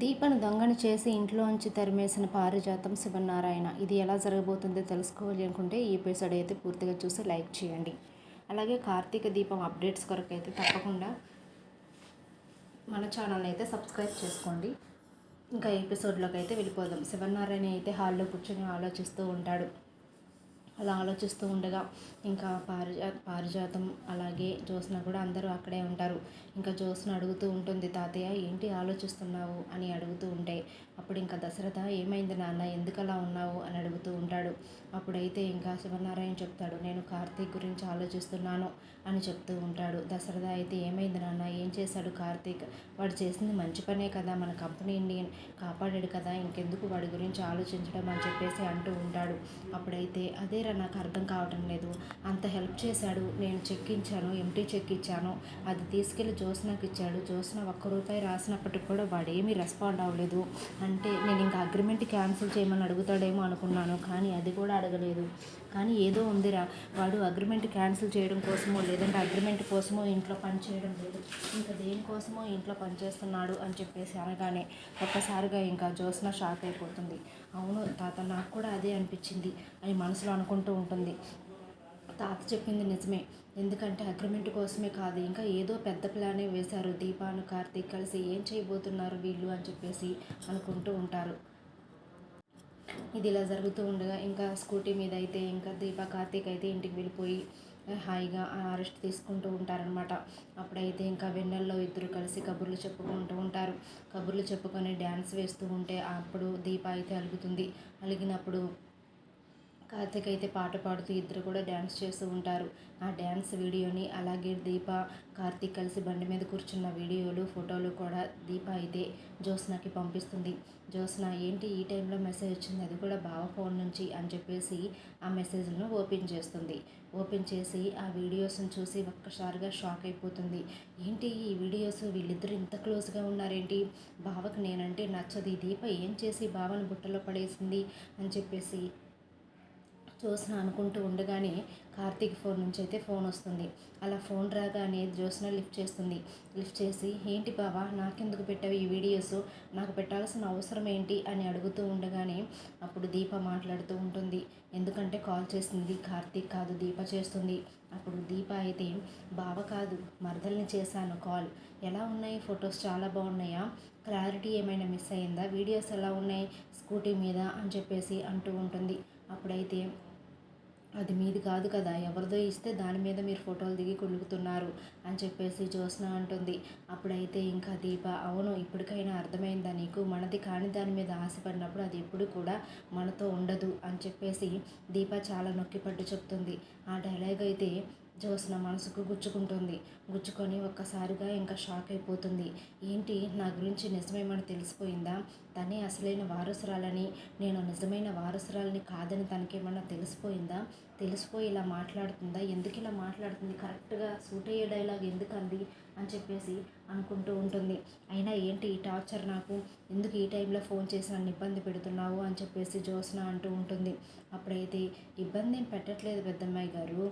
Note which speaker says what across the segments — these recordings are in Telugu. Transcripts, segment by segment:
Speaker 1: దీపను దొంగను చేసి ఇంట్లోంచి తరిమేసిన పారిజాతం శివనారాయణ. ఇది ఎలా జరగబోతుందో తెలుసుకోవాలి అనుకుంటే ఈ ఎపిసోడ్ అయితే పూర్తిగా చూసి లైక్ చేయండి. అలాగే కార్తీక దీపం అప్డేట్స్ కొరకు అయితే తప్పకుండా మన ఛానల్ అయితే సబ్స్క్రైబ్ చేసుకోండి. ఇంకా ఎపిసోడ్లోకి అయితే వెళ్ళిపోదాం. శివనారాయణ అయితే హాల్లో కూర్చొని ఆలోచిస్తూ ఉంటాడు. అలా ఆలోచిస్తూ ఉండగా ఇంకా పారిజా పారిజాతం అలాగే జ్యోత్స్న కూడా అందరూ అక్కడే ఉంటారు. ఇంకా జ్యోత్స్న అడుగుతూ ఉంటుంది తాతయ్య ఏంటి ఆలోచిస్తున్నావు? అని అడుగుతూ ఉంటే అప్పుడు ఇంకా దశరథ ఏమైంది నాన్న? ఎందుకు అలా ఉన్నావు? అని అడుగుతూ ఉంటాడు. అప్పుడైతే ఇంకా శివనారాయణ చెప్తాడు నేను కార్తీక్ గురించి ఆలోచిస్తున్నాను అని చెప్తూ ఉంటాడు. దశరథ అయితే ఏమైంది నాన్న? ఏం చేశాడు కార్తీక్? వాడు చేసింది మంచి పనే కదా మన కంపెనీని కాపాడాడు కదా ఇంకెందుకు వాడి గురించి ఆలోచించడం? అని చెప్పేసి అంటూ ఉంటాడు. అప్పుడైతే అదే అదేరా నాకు అర్థం కావటం లేదు. అంత హెల్ప్ చేశాడు. నేను చెక్ ఇచ్చాను ఎంటీ చెక్ ఇచ్చాను అది తీసుకెళ్ళి జ్యోత్స్నకి ఇచ్చాడు. జ్యోత్స్న ఒక్క రూపాయి రాసినప్పటికి కూడా వాడేమీ రెస్పాండ్ అవ్వలేదు. అంటే నేను ఇంకా అగ్రిమెంట్ క్యాన్సిల్ చేయమని అడుగుతాడేమో అనుకున్నాను. కానీ అది కూడా అడగలేదు. కానీ ఏదో ఉందిరా వాడు అగ్రిమెంట్ క్యాన్సిల్ చేయడం కోసమో లేదంటే అగ్రిమెంట్ కోసమో ఇంట్లో పని చేయడం లేదు. ఇంకా దేనికోసమో ఇంట్లో పనిచేస్తున్నాడు అని చెప్పేసి అనగానే ఒక్కసారిగా ఇంకా జ్యోత్స్న షాక్ అయిపోతుంది. అవును తాత నాకు కూడా అదే అనిపించింది అని మనసులో అనుకుంటూ ఉంటుంది. తాత చెప్పింది నిజమే. ఎందుకంటే అగ్రిమెంట్ కోసమే కాదు ఇంకా ఏదో పెద్ద ప్లానే వేశారు. దీపాను కార్తీక్ కలిసి ఏం చేయబోతున్నారు వీళ్ళు అని చెప్పేసి అనుకుంటూ ఉంటారు. ఇది ఇలా జరుగుతూ ఉండగా ఇంకా స్కూటీ మీద అయితే ఇంకా దీప కార్తీక్ అయితే ఇంటికి వెళ్ళిపోయి హాయిగా అరెస్ట్ తీసుకుంటూ ఉంటారనమాట అప్పుడైతే ఇంకా వెన్నెల్లో ఇద్దరు కలిసి కబుర్లు చెప్పుకుంటూ ఉంటారు. కబుర్లు చెప్పుకొని డ్యాన్స్ వేస్తూ ఉంటే అప్పుడు దీప అయితే అలుగుతుంది. అలిగినప్పుడు కార్తిక్ అయితే పాట పాడుతూ ఇద్దరు కూడా డ్యాన్స్ చేస్తూ ఉంటారు. ఆ డ్యాన్స్ వీడియోని అలాగే దీప కార్తిక్ కలిసి బండి మీద కూర్చున్న వీడియోలు ఫోటోలు కూడా దీప అయితే జ్యోత్స్నకి పంపిస్తుంది. జ్యోత్స్న ఏంటి ఈ టైంలో మెసేజ్ వచ్చింది? అది కూడా బావ ఫోన్ నుంచి అని చెప్పేసి ఆ మెసేజ్ను ఓపెన్ చేస్తుంది. ఓపెన్ చేసి ఆ వీడియోస్ని చూసి ఒక్కసారిగా షాక్ అయిపోతుంది. ఏంటి ఈ వీడియోస్? వీళ్ళిద్దరు ఇంత క్లోజ్గా ఉన్నారేంటి? బావకు నేనంటే నచ్చదు. దీప ఏం చేసి బావను బుట్టలో పడేసింది? అని చెప్పేసి జ్యోత్స్న అనుకుంటూ ఉండగానే కార్తీక్ ఫోన్ నుంచి అయితే ఫోన్ వస్తుంది. అలా ఫోన్ రాగానే జ్యోత్స్న లిఫ్ట్ చేస్తుంది. లిఫ్ట్ చేసి ఏంటి బావా నాకెందుకు పెట్టావు ఈ వీడియోస్? నాకు పెట్టాల్సిన అవసరం ఏంటి? అని అడుగుతూ ఉండగానే అప్పుడు దీప మాట్లాడుతూ ఉంటుంది. ఎందుకంటే కాల్ చేసింది కార్తీక్ కాదు దీప చేస్తుంది. అప్పుడు దీప అయితే బావ కాదు మరదల్ని చేశాను కాల్. ఎలా ఉన్నాయి? ఫొటోస్ చాలా బాగున్నాయా? క్లారిటీ ఏమైనా మిస్ అయిందా? వీడియోస్ ఎలా ఉన్నాయి? స్కూటీ మీద? అని చెప్పేసి అంటూ ఉంటుంది. అప్పుడైతే అది మీది కాదు కదా ఎవరిదో ఇస్తే దాని మీద మీరు ఫోటోలు దిగి కొలుగుతున్నారు అని చెప్పేసి జ్యోత్స్న అంటుంది. అప్పుడైతే ఇంకా దీప అవును ఇప్పటికైనా అర్థమైందా నీకు? మనది కాని దాని మీద ఆశపడినప్పుడు అది ఎప్పుడు కూడా మనతో ఉండదు అని చెప్పేసి దీప చాలా నొక్కిపట్టు చెప్తుంది. ఆ డైలాగ్ అయితే జ్యోత్స్న మనసుకు గుచ్చుకుంటుంది. గుచ్చుకొని ఒక్కసారిగా ఇంకా షాక్ అయిపోతుంది. ఏంటి? నా గురించి నిజమేమని తెలిసిపోయిందా? తనే అసలైన వారసురాలని నేను నిజమైన వారసురాలని కాదని తనకేమన్నా తెలిసిపోయిందా? తెలిసిపోయి ఇలా మాట్లాడుతుందా? ఎందుకు ఇలా మాట్లాడుతుంది? కరెక్ట్గా సూట్ అయ్యే డైలాగ్ ఎందుకు అంది అని చెప్పేసి అనుకుంటూ ఉంటుంది. అయినా ఏంటి ఈ టార్చర్ నాకు? ఎందుకు ఈ టైంలో ఫోన్ చేసి నన్ను ఇబ్బంది పెడుతున్నావు? అని చెప్పేసి జ్యోత్స్న అంటూ ఉంటుంది. అప్పుడైతే ఇబ్బంది ఏం పెట్టట్లేదు పెద్దమ్మాయి గారు.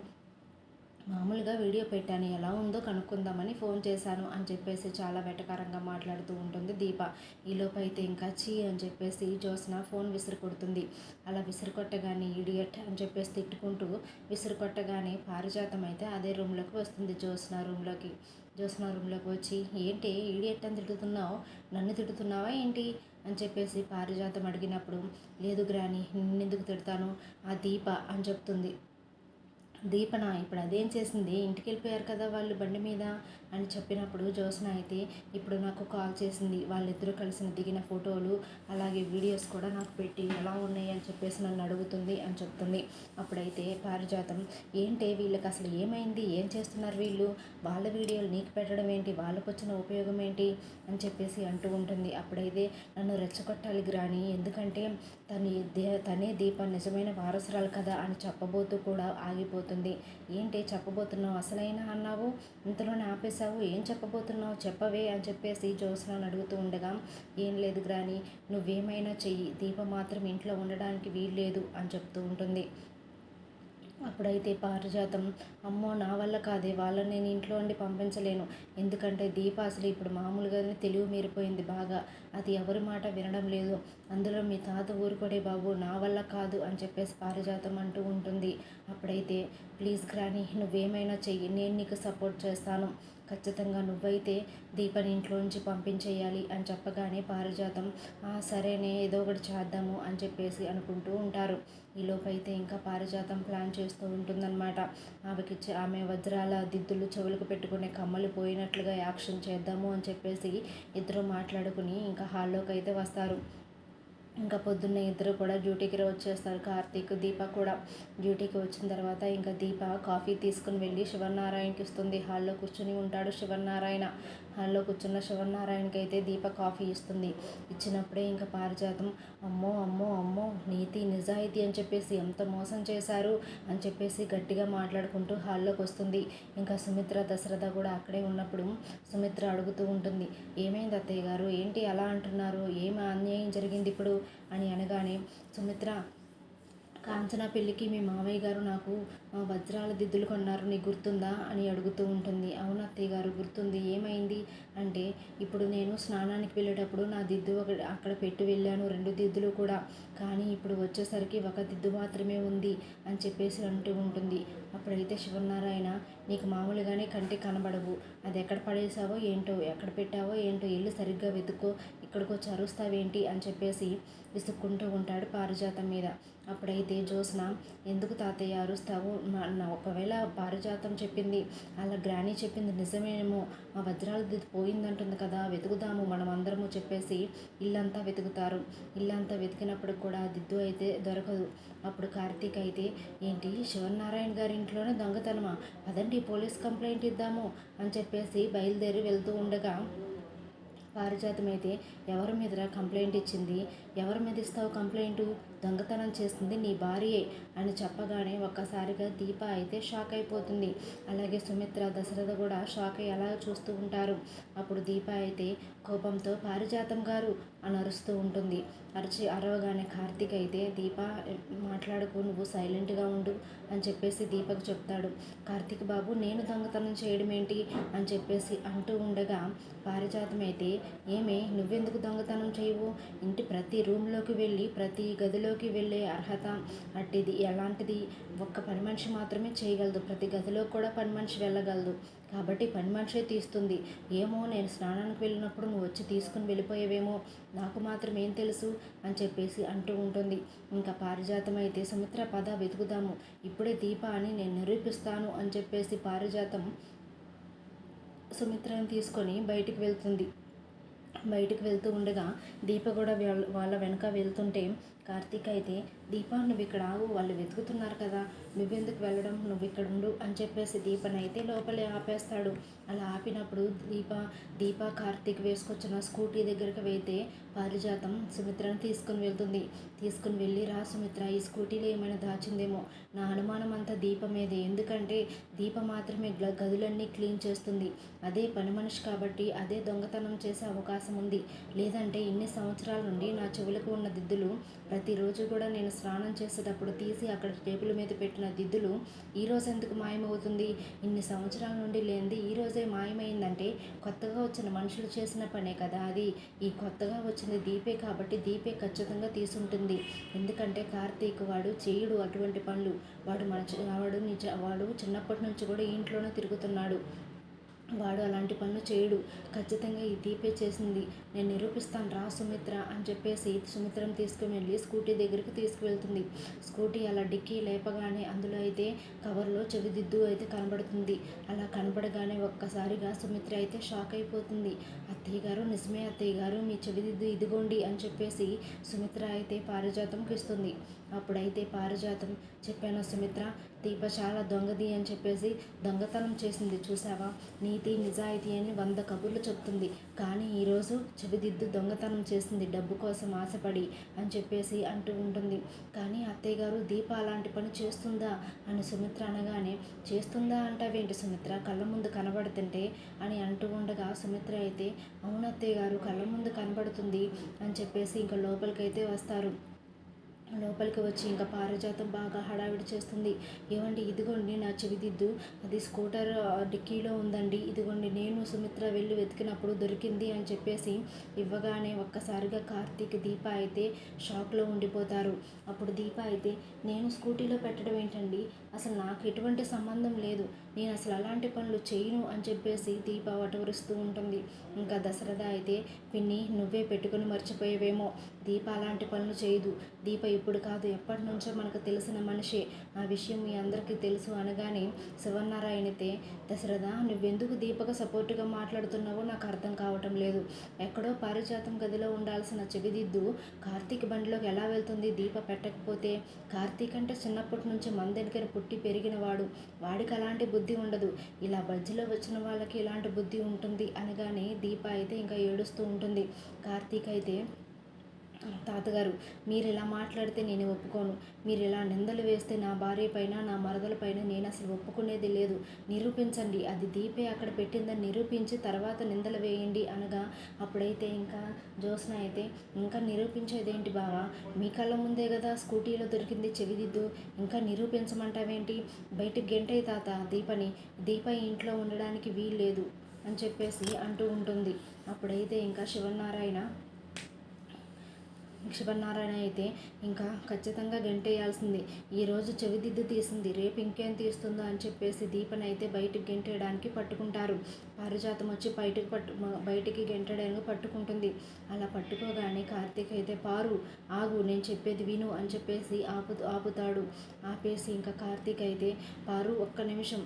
Speaker 1: మామూలుగా వీడియో పెట్టాను. ఎలా ఉందో కనుక్కుందామని ఫోన్ చేశాను అని చెప్పేసి చాలా వెటకారంగా మాట్లాడుతూ ఉంటుంది దీప. ఈలోపు అయితే ఇంకా చీ అని చెప్పేసి జోస్న ఫోన్ విసిరి కొడుతుంది అలా విసిరి కొట్టగానే ఇడియట్ అని చెప్పేసి తిట్టుకుంటూ విసిరి కొట్టగానే పారిజాతం అయితే అదే రూమ్లోకి వస్తుంది జోస్న రూమ్లోకి జోస్న రూమ్లోకి వచ్చి ఏంటి ఈడియట్ అని తిడుతున్నావు? నన్ను తిడుతున్నావా ఏంటి? అని చెప్పేసి పారిజాతం అడిగినప్పుడు లేదు గ్రాని నిన్నెందుకు తిడతాను? ఆ దీప అని చెప్తుంది. దీపన? ఇప్పుడు అదేం చేసింది? ఇంటికి వెళ్ళిపోయారు కదా వాళ్ళు బండి మీద? అని చెప్పినప్పుడు జోస్న అయితే ఇప్పుడు నాకు కాల్ చేసింది. వాళ్ళిద్దరూ కలిసి దిగిన ఫోటోలు అలాగే వీడియోస్ కూడా నాకు పెట్టి ఎలా ఉన్నాయి? అని చెప్పేసి నన్ను అడుగుతుంది అని చెప్తుంది. అప్పుడైతే పారిజాతం ఏంటి వీళ్ళకి అసలు ఏమైంది? ఏం చేస్తున్నారు వీళ్ళు? వాళ్ళ వీడియోలు నీకు పెట్టడం ఏంటి? వాళ్ళకు వచ్చిన ఉపయోగం ఏంటి? అని చెప్పేసి అంటూ ఉంటుంది. అప్పుడైతే నన్ను రెచ్చగొట్టాలి గ్రాని. ఎందుకంటే తను తనే దీప నిజమైన వారసురాలు కదా అని చెప్పబోతూ కూడా ఆగిపోతుంది. ఏంటి చెప్పబోతున్నావు? అసలైనా అన్నావు? ఇంతలోనే ఆపేసి చేశావు? ఏం చెప్పబోతున్నావు? చెప్పవే అని చెప్పేసి జ్యోత్స్నాన్ని అడుగుతూ ఉండగా ఏం లేదు గ్రాని నువ్వేమైనా చెయ్యి. దీప మాత్రం ఇంట్లో ఉండడానికి వీల్లేదు అని చెప్తూ ఉంటుంది. అప్పుడైతే పారిజాతం అమ్మో నా వల్ల కాదే. వాళ్ళని నేను ఇంట్లో ఉండి పంపించలేను. ఎందుకంటే దీప అసలు ఇప్పుడు మామూలుగానే తెలివి మీరిపోయింది బాగా. అది ఎవరి మాట వినడం లేదు. అందులో మీ తాత ఊరుకోడే బాబు నా వల్ల కాదు అని చెప్పేసి పారిజాతం అంటూ ఉంటుంది. అప్పుడైతే ప్లీజ్ గ్రాని నువ్వేమైనా చెయ్యి. నేను నీకు సపోర్ట్ చేస్తాను. ఖచ్చితంగా నువ్వైతే దీపని ఇంట్లోంచి పంపించేయాలి అని చెప్పగానే పారిజాతం సరేనే ఏదో ఒకటి చేద్దాము అని చెప్పేసి అనుకుంటూ ఉంటారు. ఈలోపైతే ఇంకా పారిజాతం ప్లాన్ చేస్తూ ఉంటుందన్నమాట. ఆమెకి ఆమె వజ్రాల దిద్దులు చెవులకు పెట్టుకునే కమ్మలు పోయినట్లుగా యాక్షన్ చేద్దాము అని చెప్పేసి ఇద్దరు మాట్లాడుకుని ఇంకా ఇంకా హాల్లోకి అయితే వస్తారు. ఇంకా పొద్దున్నే ఇద్దరు కూడా డ్యూటీకి వచ్చేస్తారు. కార్తీక్ దీప కూడా డ్యూటీకి వచ్చిన తర్వాత ఇంకా దీప కాఫీ తీసుకుని వెళ్ళి శివనారాయణకి ఇస్తుంది హాల్లో కూర్చుని ఉంటాడు శివనారాయణ. హాల్లో కూర్చున్న శివనారాయణకి అయితే దీప కాఫీ ఇస్తుంది. ఇచ్చినప్పుడే ఇంకా పారిజాతం. అమ్మో అమ్మో అమ్మో నీతి నిజాయితీ అని చెప్పేసి ఎంత మోసం చేశారు అని చెప్పేసి గట్టిగా మాట్లాడుకుంటూ హాల్లోకి వస్తుంది. ఇంకా సుమిత్ర దశరథ కూడా అక్కడే ఉన్నప్పుడు సుమిత్ర అడుగుతూ ఉంటుంది. ఏమైంది అత్తయ్య గారు? ఏంటి అలా అంటున్నారు? ఏమి అన్యాయం జరిగింది ఇప్పుడు? అని అనగానే సుమిత్ర కాంచన పెళ్ళికి మీ మావయ్య గారు నాకు వజ్రాల దిద్దులు కొన్నారు నీకు గుర్తుందా? అని అడుగుతూ ఉంటుంది. అవును అత్తయ్య గారు గుర్తుంది. ఏమైంది? అంటే ఇప్పుడు నేను స్నానానికి వెళ్ళేటప్పుడు నా దిద్దు ఒక అక్కడ పెట్టి వెళ్ళాను రెండు దిద్దులు కూడా. కానీ ఇప్పుడు వచ్చేసరికి ఒక దిద్దు మాత్రమే ఉంది అని చెప్పేసి అంటూ ఉంటుంది. అప్పుడైతే శివనారాయణ నీకు మామూలుగానే కంటి కనబడవు. అది ఎక్కడ పడేసావో ఏంటో ఎక్కడ పెట్టావో ఏంటో ఇల్లు సరిగ్గా వెతుక్కో. ఇక్కడికి వచ్చి అరుస్తావేంటి అని చెప్పేసి విసుక్కుంటూ ఉంటాడు పారిజాతం మీద. అప్పుడైతే జ్యోత్స్న ఎందుకు తాతయ్య అరుస్తావు? ఒకవేళ పారిజాతం చెప్పింది అలా గ్రానీ చెప్పింది నిజమేమో మా వజ్రాలది పోయిందంటుంది కదా వెతుకుదాము మనం అందరము చెప్పేసి ఇల్లంతా వెతుకుతారు. ఇల్లంతా వెతికినప్పుడు కూడా దిద్దు అయితే దొరకదు. అప్పుడు కార్తీక్ అయితే ఏంటి శివనారాయణ గారి ఇంట్లోనే దొంగతనమా? పదండి పోలీస్ కంప్లైంట్ ఇద్దాము అని చెప్పేసి బయలుదేరి వెళ్తూ ఉండగా పారిజాతం అయితే ఎవరి మీద కంప్లైంట్ ఇచ్చింది? ఎవరి మీద ఇస్తావు కంప్లైంట్? దొంగతనం చేస్తుంది నీ భార్యే అని చెప్పగానే ఒక్కసారిగా దీప అయితే షాక్ అయిపోతుంది. అలాగే సుమిత్ర దశరథ కూడా షాక్ అయ్యి అలా చూస్తూ ఉంటారు. అప్పుడు దీప అయితే కోపంతో పారిజాతం గారు అని అరుస్తూ ఉంటుంది. అరిచి అరవగానే కార్తీక్ అయితే దీప మాట్లాడుకు నువ్వు సైలెంట్గా ఉండు అని చెప్పేసి దీపకు చెప్తాడు. కార్తీక్ బాబు నేను దొంగతనం చేయడం ఏంటి? అని చెప్పేసి అంటూ ఉండగా పారిజాతం అయితే ఏమే నువ్వెందుకు దొంగతనం చేయవు? ఇంటి ప్రతి రూమ్లోకి వెళ్ళి ప్రతి గదిలో గదిలోకి వెళ్ళే అర్హత అట్టిది. ఎలాంటిది? ఒక్క పని మనిషి మాత్రమే చేయగలదు. ప్రతి గదిలో కూడా పని మనిషి వెళ్ళగలదు. కాబట్టి పని మనిషే తీస్తుంది. ఏమో నేను స్నానానికి వెళ్ళినప్పుడు నువ్వు వచ్చి తీసుకుని వెళ్ళిపోయేవేమో. నాకు మాత్రం ఏం తెలుసు? అని చెప్పేసి అంటూ ఉంటుంది. ఇంకా పారిజాతం అయితే సుమిత్ర పద వెతుకుదాము. ఇప్పుడే దీప అని నేను నిరూపిస్తాను అని చెప్పేసి పారిజాతం సుమిత్రను తీసుకొని బయటికి వెళ్తుంది. బయటికి వెళ్తూ ఉండగా దీప కూడా వాళ్ళ వెనక వెళ్తుంటే కార్తీక్ అయితే దీపా నువ్వు ఇక్కడ ఆగు వాళ్ళు వెతుకుతున్నారు కదా నువ్వెందుకు వెళ్ళడం నువ్వు ఇక్కడ ఉండు అని చెప్పేసి దీపనైతే లోపలే ఆపేస్తాడు. అలా ఆపినప్పుడు దీప దీప కార్తీక్ వేసుకొచ్చిన స్కూటీ దగ్గరికి వెళ్తే పారిజాతం సుమిత్రను తీసుకుని వెళ్తుంది. తీసుకుని వెళ్ళి రా సుమిత్ర ఈ స్కూటీలో ఏమైనా దాచిందేమో. నా అనుమానం అంతా దీప మీదే. ఎందుకంటే దీప మాత్రమే గదులన్నీ క్లీన్ చేస్తుంది. అదే పని మనిషి కాబట్టి అదే దొంగతనం చేసే అవకాశం ఉంది. లేదంటే ఇన్ని సంవత్సరాల నుండి నా చెవులకు ఉన్న దిద్దులు ప్రతిరోజు కూడా నేను స్నానం చేసేటప్పుడు తీసి అక్కడ టేబుల్ మీద పెట్టిన దిద్దులు ఈరోజు ఎందుకు మాయమవుతుంది? ఇన్ని సంవత్సరాల నుండి లేనిది ఈరోజే మాయమైందంటే కొత్తగా వచ్చిన మనుషులు చేసిన పనే కదా అది. ఈ కొత్తగా వచ్చింది దీపే కాబట్టి దీపే ఖచ్చితంగా తీసుంటుంది. ఎందుకంటే కార్తీక్ వాడు చేయుడు అటువంటి పనులు. వాడు మన వాడు నిజ వాడు చిన్నప్పటి నుంచి కూడా ఇంట్లోనే తిరుగుతున్నాడు. వాడు అలాంటి పనులు చేయడు. ఖచ్చితంగా ఈ దీపే చేసింది. నేను నిరూపిస్తాను రా సుమిత్ర అని చెప్పేసి సుమిత్రను తీసుకుని వెళ్ళి స్కూటీ దగ్గరికి తీసుకువెళ్తుంది. స్కూటీ అలా డిక్కీ లేపగానే అందులో అయితే కవర్లో చెవిదిద్దు అయితే కనబడుతుంది. అలా కనబడగానే ఒక్కసారిగా సుమిత్ర అయితే షాక్ అయిపోతుంది. అత్తయ్య గారు నిజమే అత్తయ్య గారు మీ చెవిదిద్దు ఇదిగోండి అని చెప్పేసి సుమిత్ర అయితే పారిజాతంకి ఇస్తుంది అప్పుడైతే పారిజాతం చెప్పాను సుమిత్ర. దీప చాలా దొంగది అని చెప్పేసి దొంగతనం చేసింది చూసావా నీతి నిజాయితీ అని వంద కబుర్లు చెప్తుంది. కానీ ఈరోజు చెవిదిద్దు దొంగతనం చేసింది డబ్బు కోసం ఆశపడి అని చెప్పేసి అంటూ ఉంటుంది. కానీ అత్తయ్య గారు దీప అలాంటి పని చేస్తుందా? అని సుమిత్ర అనగానే చేస్తుందా అంటావేంటి సుమిత్ర? కళ్ళ ముందు కనబడుతుంటే? అని అంటూ ఉండగా సుమిత్ర అయితే అవునత్తయ్య గారు కళ్ళ ముందు కనబడుతుంది అని చెప్పేసి ఇంకా లోపలికైతే వస్తారు. లోపలికి వచ్చి ఇంకా పారిజాతం బాగా హడావిడి చేస్తుంది. ఏమండి ఇదిగోండి నా చెవిదిద్దు. అది స్కూటర్ డిక్కీలో ఉందండి. ఇదిగోండి నేను సుమిత్ర వెళ్ళి వెతికినప్పుడు దొరికింది అని చెప్పేసి ఇవ్వగానే ఒక్కసారిగా కార్తీక్ దీప అయితే షాక్లో ఉండిపోతారు. అప్పుడు దీప అయితే నేను స్కూటీలో పెట్టడం ఏంటండి? అసలు నాకు ఎటువంటి సంబంధం లేదు. నేను అసలు అలాంటి పనులు చేయను అని చెప్పేసి దీప వటవరుస్తూ ఉంటుంది. ఇంకా దశరథ అయితే పిన్ని నువ్వే పెట్టుకుని మర్చిపోయేవేమో. దీప అలాంటి పనులు చేయదు. దీప ఇప్పుడు కాదు ఎప్పటి నుంచో మనకు తెలిసిన మనిషే. ఆ విషయం మీ అందరికీ తెలుసు అనగానే శివనారాయణ దశరథ నువ్వెందుకు దీపక సపోర్టుగా మాట్లాడుతున్నావో నాకు అర్థం కావటం లేదు. ఎక్కడో పారిజాతం గదిలో ఉండాల్సిన చెవిదిద్దు కార్తీక్ బండిలోకి ఎలా వెళ్తుంది దీప పెట్టకపోతే? కార్తీక్ అంటే చిన్నప్పటి నుంచి మన దగ్గర పుట్టి పెరిగినవాడు. వాడికి అలాంటి బుద్ధి ఉండదు. ఇలా బజ్జిలో వచ్చిన వాళ్ళకి ఇలాంటి బుద్ధి ఉంటుంది అనగానే దీప అయితే ఇంకా ఏడుస్తూ ఉంటుంది. కార్తీక్ అయితే తాతగారు మీరు ఇలా మాట్లాడితే నేను ఒప్పుకోను. మీరు ఇలా నిందలు వేస్తే నా భార్య పైన నా మరదల పైన నేను అసలు ఒప్పుకునేది లేదు. నిరూపించండి అది దీపే అక్కడ పెట్టిందని నిరూపించి తర్వాత నిందలు వేయండి అనగా అప్పుడైతే ఇంకా జ్యోత్స్న అయితే ఇంకా నిరూపించేదేంటి బావా? మీ కళ్ళ ముందే కదా స్కూటీలో దొరికింది చెవిదిద్దు. ఇంకా నిరూపించమంటావేంటి? బయటికి గెంటే తాత దీపని దీప ఇంట్లో ఉండడానికి వీల్లేదు అని చెప్పేసి అంటూ ఉంటుంది. అప్పుడైతే ఇంకా శివనారాయణ శివనారాయణ అయితే ఇంకా ఖచ్చితంగా గెంటేయాల్సింది. ఈరోజు చెవిదిద్దు తీసింది. రేపు ఇంకేం తీస్తుందో అని చెప్పేసి దీపన అయితే బయటికి గెంటేయడానికి పట్టుకుంటారు. పారిజాతం వచ్చి బయటకు పట్టు బయటికి గెంటడానికి పట్టుకుంటుంది. అలా పట్టుకోగానే కార్తీక్ అయితే పారు. ఆగు నేను చెప్పేది విను అని చెప్పేసి ఆపు ఆపుతాడు. ఆపేసి ఇంకా కార్తీక్ అయితే పారు ఒక్క నిమిషం.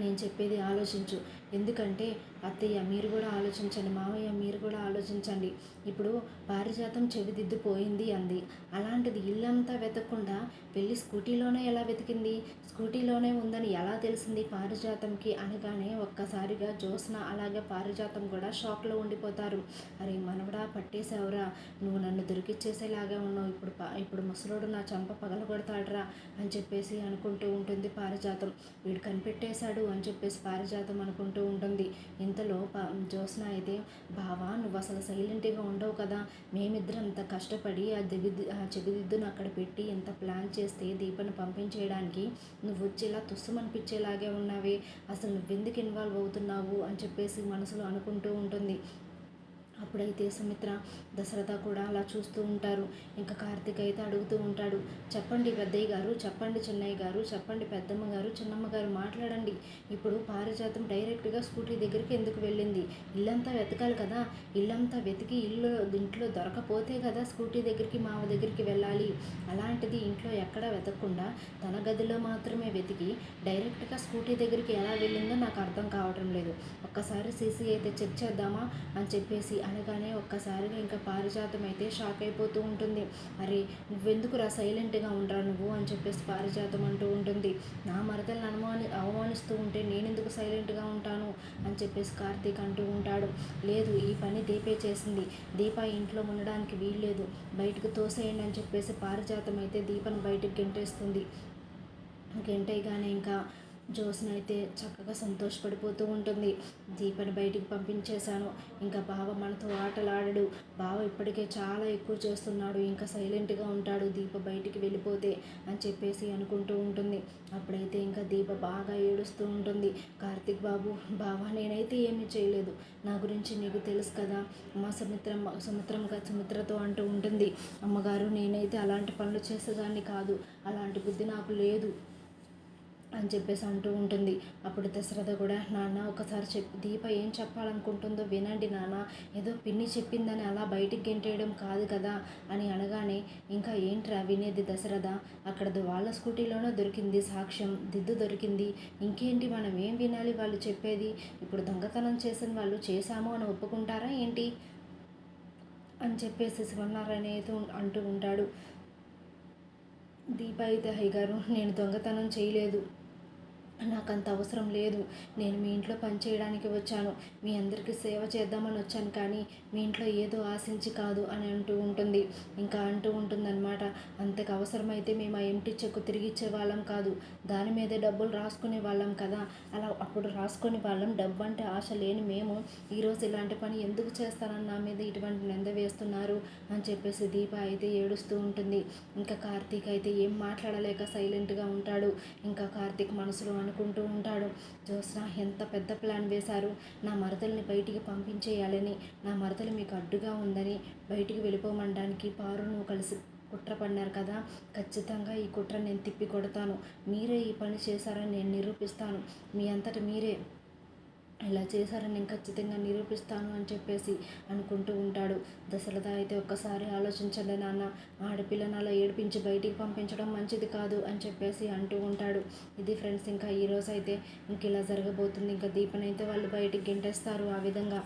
Speaker 1: నేను చెప్పేది ఆలోచించు. ఎందుకంటే అత్తయ్య మీరు కూడా ఆలోచించండి మామయ్య మీరు కూడా ఆలోచించండి. ఇప్పుడు పారిజాతం చెవిదిద్దుపోయింది అంది. అలాంటిది ఇల్లంతా వెతకకుండా వెళ్ళి స్కూటీలోనే ఎలా వెతికింది? స్కూటీలోనే ఉందని ఎలా తెలిసింది పారిజాతంకి? అనగానే ఒక్కసారిగా జ్యోత్స్న అలాగే పారిజాతం కూడా షాక్లో ఉండిపోతారు. అరే మనవడా పట్టేశావురా. నువ్వు నన్ను దొరికిచ్చేసేలాగా ఉన్నావు. ఇప్పుడు ఇప్పుడు ముసలోడు నా చంప పగలగొడతాడురా అని చెప్పేసి అనుకుంటూ ఉంటుంది పారిజాతం. వీడు కనిపెట్టేశాడు అని చెప్పేసి పారిజాతం అనుకుంటూ ఉంటుంది. ఇంతలో జ్యోత్స్న అయితే బావా నువ్వు అసలు సైలెంట్గా ఉండవు కదా. మేమిద్దరం అంత కష్టపడి ఆ దివిద్దు ఆ చెవిదిద్దును అక్కడ పెట్టి ఎంత ప్లాన్ చేస్తే దీపను పంపించేయడానికి నువ్వు వచ్చేలా ఇలా తుస్సుమనిపించేలాగే ఉన్నావే. అసలు నువ్వెందుకు ఇన్వాల్వ్ అవుతున్నావు? అని చెప్పేసి మనసులో అనుకుంటూ ఉంటుంది. అప్పుడైతే సుమిత్ర దశరథ కూడా అలా చూస్తూ ఉంటారు. ఇంకా కార్తీక్ అయితే అడుగుతూ ఉంటాడు. చెప్పండి పెద్దయ్య గారు చెప్పండి చిన్నయ్య గారు చెప్పండి పెద్దమ్మ గారు చిన్నమ్మ గారు మాట్లాడండి. ఇప్పుడు పారిజాతం డైరెక్ట్గా స్కూటీ దగ్గరికి ఎందుకు వెళ్ళింది? ఇల్లంతా వెతకాలి కదా. ఇల్లంతా వెతికి ఇల్లు ఇంట్లో దొరకపోతే కదా స్కూటీ దగ్గరికి మామ దగ్గరికి వెళ్ళాలి. అలాంటిది ఇంట్లో ఎక్కడా వెతకకుండా తన గదిలో మాత్రమే వెతికి డైరెక్ట్గా స్కూటీ దగ్గరికి ఎలా వెళ్ళిందో నాకు అర్థం కావటం లేదు. ఒక్కసారి సీసీ అయితే చెక్ చేద్దామా అని చెప్పేసి అనగానే ఒక్కసారిగా ఇంకా పారిజాతం అయితే షాక్ అయిపోతూ ఉంటుంది. అరే నువ్వెందుకురా సైలెంట్గా ఉండరా నువ్వు? అని చెప్పేసి పారిజాతం అంటూ ఉంటుంది. నా మరదలను అనుమాని అవమానిస్తూ ఉంటే నేనెందుకు సైలెంట్గా ఉంటాను? అని చెప్పేసి కార్తీక్ అంటూ ఉంటాడు. లేదు ఈ పని దీపే చేసింది. దీప ఇంట్లో ఉండడానికి వీల్లేదు. బయటకు తోసేయండి అని చెప్పేసి పారిజాతం అయితే దీపను బయటకు గెంటేస్తుంది. గెంటేయగానే ఇంకా జ్యోత్స్న అయితే చక్కగా సంతోషపడిపోతూ ఉంటుంది. దీపని బయటికి పంపించేశాను. ఇంకా బావ మనతో ఆటలాడడు. బావ ఇప్పటికే చాలా ఎక్కువ చేస్తున్నాడు. ఇంకా సైలెంట్గా ఉంటాడు. దీప బయటికి వెళ్ళిపోతే అని చెప్పేసి అనుకుంటూ ఉంటుంది. అప్పుడైతే ఇంకా దీప బాగా ఏడుస్తూ ఉంటుంది. కార్తిక్ బాబు బావ నేనైతే ఏమీ చేయలేదు. నా గురించి నీకు తెలుసు కదా? మా సుమిత్రం సుమిత్రం సుమిత్రతో అంటూ ఉంటుంది. అమ్మగారు నేనైతే అలాంటి పనులు చేసేదాన్ని కాదు. అలాంటి బుద్ధి నాకు లేదు. అని చెప్పేసి అంటూ ఉంటుంది. అప్పుడు దశరథ కూడా నాన్న ఒకసారి చెప్పి. దీప ఏం చెప్పాలనుకుంటుందో వినండి నాన్న. ఏదో పిన్ని చెప్పిందని అలా బయటికి గెంటేయడం కాదు కదా అని అనగానే ఇంకా ఏంట్రా వినేది దశరథ? అక్కడ వాళ్ళ స్కూటీలోనే దొరికింది సాక్ష్యం. దిద్దు దొరికింది. ఇంకేంటి మనం ఏం వినాలి వాళ్ళు చెప్పేది? ఇప్పుడు దొంగతనం చేసిన వాళ్ళు చేశాము అని ఒప్పుకుంటారా ఏంటి? అని చెప్పేసి శివనారాయణ అయితే అంటూ ఉంటాడు. దీప అయితే హై గారు నేను దొంగతనం చేయలేదు. నాకు అంత అవసరం లేదు. నేను మీ ఇంట్లో పని చేయడానికి వచ్చాను. మీ అందరికీ సేవ చేద్దామని వచ్చాను కానీ మీ ఇంట్లో ఏదో ఆశించి కాదు అని అంటూ ఉంటుంది. ఇంకా అంటూ ఉంటుందన్నమాట. అంతకు అవసరమైతే మేము ఆ ఎంటీ చెక్కు తిరిగి ఇచ్చే వాళ్ళం కాదు. దాని మీదే డబ్బులు రాసుకునే వాళ్ళం కదా. అలా అప్పుడు రాసుకునే వాళ్ళం. డబ్బు అంటే ఆశ లేని మేము ఈరోజు ఇలాంటి పని ఎందుకు చేస్తానని నా మీద ఇటువంటి నింద వేస్తున్నారు? అని చెప్పేసి దీప అయితే ఏడుస్తూ ఉంటుంది. ఇంకా కార్తీక్ అయితే ఏం మాట్లాడలేక సైలెంట్గా ఉంటాడు. ఇంకా కార్తీక్ మనసులో అనుకుంటూ ఉంటాడు. జ్యోత్స్న ఎంత పెద్ద ప్లాన్ వేశారు? నా మరదల్ని బయటికి పంపించేయాలని. నా మరదలు మీకు అడ్డుగా ఉందని. బయటికి వెళ్ళిపోమనడానికి పారును కలిసి కుట్ర పడినారు కదా? ఖచ్చితంగా ఈ కుట్ర నేను తిప్పి కొడతాను మీరే ఈ పని చేశారని నేను నిరూపిస్తాను. మీ అంతటి మీరే ఇలా చేశారని నేను ఖచ్చితంగా నిరూపిస్తాను అని చెప్పేసి అనుకుంటూ ఉంటాడు. దశరథ అయితే ఒక్కసారి ఆలోచించండి నాన్న ఆడపిల్లని అలా ఏడిపించి బయటికి పంపించడం మంచిది కాదు అని చెప్పేసి అంటూ ఉంటాడు. ఇది ఫ్రెండ్స్ ఇంకా ఈరోజు అయితే ఇంక ఇలా జరగబోతుంది. ఇంకా దీపనైతే వాళ్ళు బయటికి గెంటేస్తారు ఆ విధంగా.